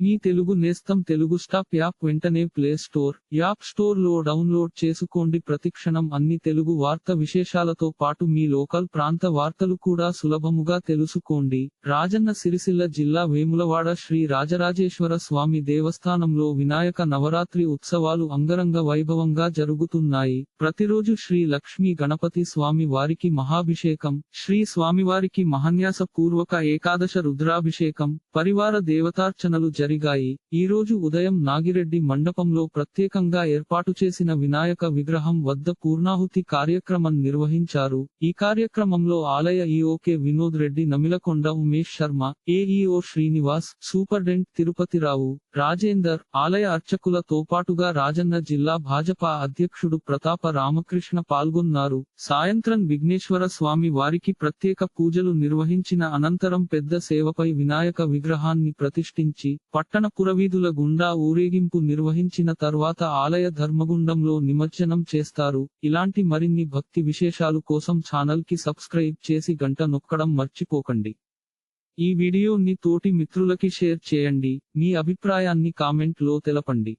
మీ తెలుగు నేస్తం Telugu stop app వెంటనే play store app స్టోర్లో డౌన్లోడ్ చేసుకోండి. ప్రతిక్షణం అన్ని తెలుగు వార్త విశేషాలతో పాటు మీ లోకల్ ప్రాంత వార్తలు కూడా సులభముగా తెలుసుకోండి. రాజన్న సిరిసిల్ల జిల్లా వేములవాడ శ్రీ రాజరాజేశ్వర స్వామి దేవస్థానంలో వినాయక నవరాత్రి ఉత్సవాలు అంగరంగ వైభవంగా జరుగుతున్నాయి. ప్రతిరోజు శ్రీ లక్ష్మీ గణపతి స్వామి వారికి మహాభిషేకం శ్రీ స్వామివారికి మహన్యాస పూర్వక ఏకాదశ రుద్రాభిషేకం పరివార దేవతార్చనలు జరిగాయి. ఈ రోజు ఉదయం నాగిరెడ్డి మండపంలో ప్రత్యేకంగా ఏర్పాటు చేసిన వినాయక విగ్రహం వద్ద పూర్ణాహుతి కార్యక్రమం నిర్వహించారు. ఈ కార్యక్రమంలో ఆలయ ఈఓకే వినోద్ రెడ్డి నమిలకొండ ఉమేష్ శర్మ ఏఈఓ శ్రీనివాస్ సూపర్డెంట్ తిరుపతిరావు రాజేందర్ ఆలయ అర్చకులతో పాటుగా రాజన్న జిల్లా భాజపా అధ్యక్షుడు ప్రతాప రామకృష్ణ పాల్గొన్నారు. సాయంత్రం విఘ్నేశ్వర స్వామి వారికి ప్రత్యేక పూజలు నిర్వహించిన అనంతరం పెద్ద సేవపై వినాయక విగ్రహాన్ని ప్రతిష్ఠించి పట్టణ పురవీధుల గుండా ఊరేగింపు నిర్వహించిన తర్వాత ఆలయ ధర్మగుండంలో నిమజ్జనం చేస్తారు. ఇలాంటి మరిన్ని భక్తి విశేషాలు కోసం ఛానల్కి సబ్స్క్రైబ్ చేసి గంట నొక్కడం మర్చిపోకండి. ఈ వీడియోని తోటి మిత్రులకి షేర్ చేయండి. మీ అభిప్రాయాన్ని కామెంట్లో తెలపండి.